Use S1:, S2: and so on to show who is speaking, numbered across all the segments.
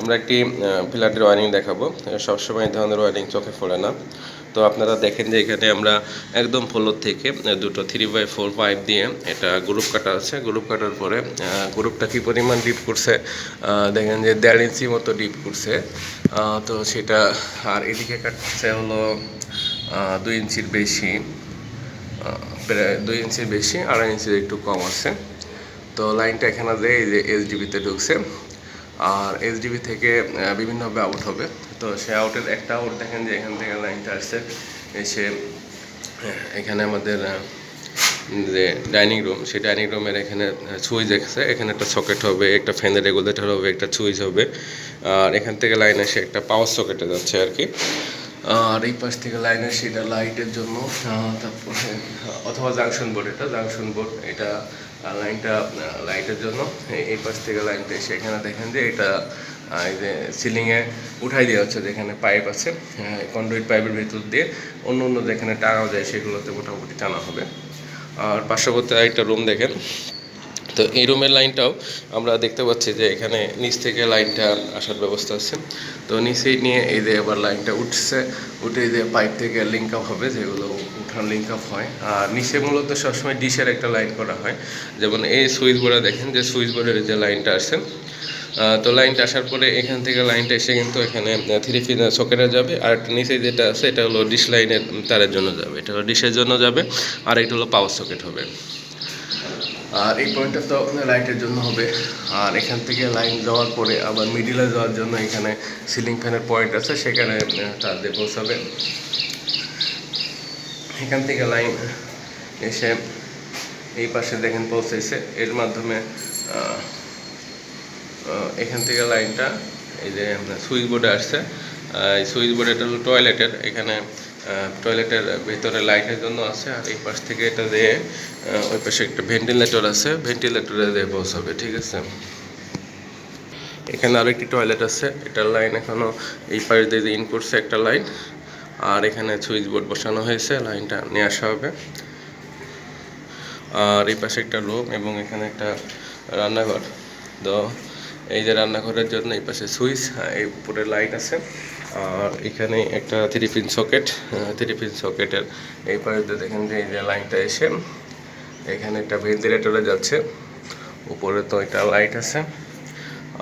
S1: আমরা একটি ফ্ল্যাটের ওয়ারিং দেখাবো। সবসময় এই ধরনের ওয়ারিং চোখে পড়ে না। তো আপনারা দেখেন যে এখানে আমরা একদম ফ্লোর থেকে দুটো থ্রি বাই ফোর পাইপ দিয়ে এটা গ্রুপ কাটা আছে। গ্রুপ কাটার পরে গ্রুপটা কি পরিমাণ ডিপ করছে? দেখেন যে দেড় ইঞ্চি মতো ডিপ করছে। তো সেটা, আর এদিকে কাটছে হলো দুই ইঞ্চির বেশি। প্রায় দুই ইঞ্চির বেশি, আড়াই ইঞ্চির একটু কম আছে। তো লাইনটা এখানে যে এই যে এসডিবিতে ঢুকছে আর এসডিবি থেকে বিভিন্নভাবে আউট হবে। তো সে আউটের একটা আউট দেখেন যে এখান থেকে লাইনটা আসছে। এসে এখানে আমাদের যে ডাইনিং রুম, সেই ডাইনিং রুমের এখানে সুইচ দেখছে। এখানে একটা সকেট হবে, একটা ফ্যানের রেগুলেটর হবে, একটা সুইচ হবে। আর এখান থেকে লাইন এসে একটা পাওয়ার সকেটে যাচ্ছে আর কি। আর এই পাশ থেকে লাইন আসে এটা লাইটের জন্য তারপরে, অথবা জাংশন বোর্ড এটা জাংশন বোর্ড এটা লাইনটা লাইটের জন্য। এই- পাশ থেকে লাইনটা এসে এখানে দেখেন যে এটা এই যে সিলিংয়ে উঠাই দেওয়া হচ্ছে যেখানে পাইপ আছে কন্ডুইট পাইপের ভিতর দিয়ে। অন্য অন্য যেখানে টানা যায় সেগুলোতে মোটামুটি টানা হবে। আর পার্শ্ববর্তী আরেকটা রুম দেখেন। তো এই রুমের লাইনটাও আমরা দেখতে পাচ্ছি যে এখানে নিচ থেকে লাইনটা আসার ব্যবস্থা আছে। তো নিচেই নিয়ে এই যে এবার লাইনটা উঠছে, উঠে যে পাইপ থেকে লিঙ্ক আপ হবে, যেগুলো উঠান লিঙ্ক আপ হয়। আর নিচে মূলত সবসময় ডিশের একটা লাইন করা হয়। যেমন এই সুইচ বোর্ডে দেখেন যে সুইচ বোর্ডের যে লাইনটা আসছে তো লাইনটা আসার পরে এখান থেকে লাইনটা এসে কিন্তু এখানে থ্রি পিন সকেটে যাবে। আর নিচে যেটা আছে, এটা হলো ডিশ লাইনের তারের জন্য যাবে। এটা হলো ডিশের জন্য যাবে। আর এটা হলো পাওয়ার সকেট হবে। আর এই পয়েন্টটা তো আপনার লাইটের জন্য হবে। আর এখান থেকে লাইন যাওয়ার পরে আবার মিডিলে যাওয়ার জন্য এখানে সিলিং ফ্যানের পয়েন্ট আছে, সেখানে তার দিয়ে পৌঁছাবে এখান থেকে লাইন এসে এই পাশে দেখেন পৌঁছেছে। এর মাধ্যমে এখান থেকে লাইনটা এই যে সুইচ বোর্ডে আসছে সুইচ বোর্ড এটা হলো টয়লেটের এখানে টয়লেটের ভিতরে লাইটের জন্য আছে, আর এই পাশ থেকে এটা দিয়ে ওই পাশে একটা ভেন্টিলেটর আছে ভেন্টিলেটরে দিয়ে পৌঁছাবে ঠিক আছে? এখানে আরও একটি টয়লেট আছে, এটার লাইন এখনও এই পাশ দিয়ে ইন করছে একটা লাইন আর এখানে সুইচ বোর্ড বসানো হয়েছে লাইনটা নিয়ে আসা হবে। আর এই পাশে একটা রুম এবং এখানে একটা রান্নাঘর তো এই যে রান্নাঘরের জন্য এই পাশে সুইচ এই উপরে লাইট আছে। আর এখানে একটা three pin socket three pin সকেটের এই পাশে দেখেন যে এই যে লাইনটা এসে, এখানে একটা ভেন্টিলেটরে যাচ্ছে। উপরে তো একটা লাইট আছে।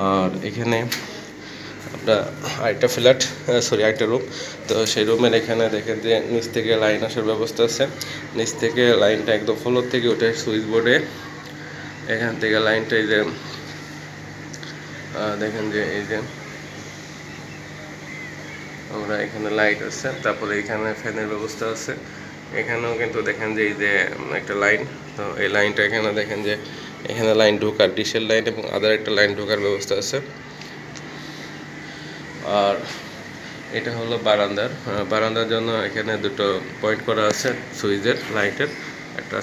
S1: আর এখানে আপনার আরেকটা ফ্ল্যাট সরি, আরেকটা রুম। তো সেই রুমের এখানে দেখেন যে নিচ থেকে লাইন আসার ব্যবস্থা আছে। নিচ থেকে লাইনটা একদম ফ্লোর থেকে উঠে সুইচ বোর্ডে এখান থেকে লাইনটা এই যে দেখেন যে এই যে আমরা এখানে লাইট আছে, তারপরে এখানে ফ্যানের ব্যবস্থা আছে। এখানেও কিন্তু দেখেন যে এই যে একটা লাইন তো এই লাইনটা এখানে দেখেন যে এখানে লাইন ঢোকার ডিশের লাইন এবং আদার একটা লাইন ঢোকার ব্যবস্থা আছে। আর এটা হলো বারান্দার। বারান্দার জন্য এখানে দুটো পয়েন্ট করা আছে, সুইচের লাইটের একটা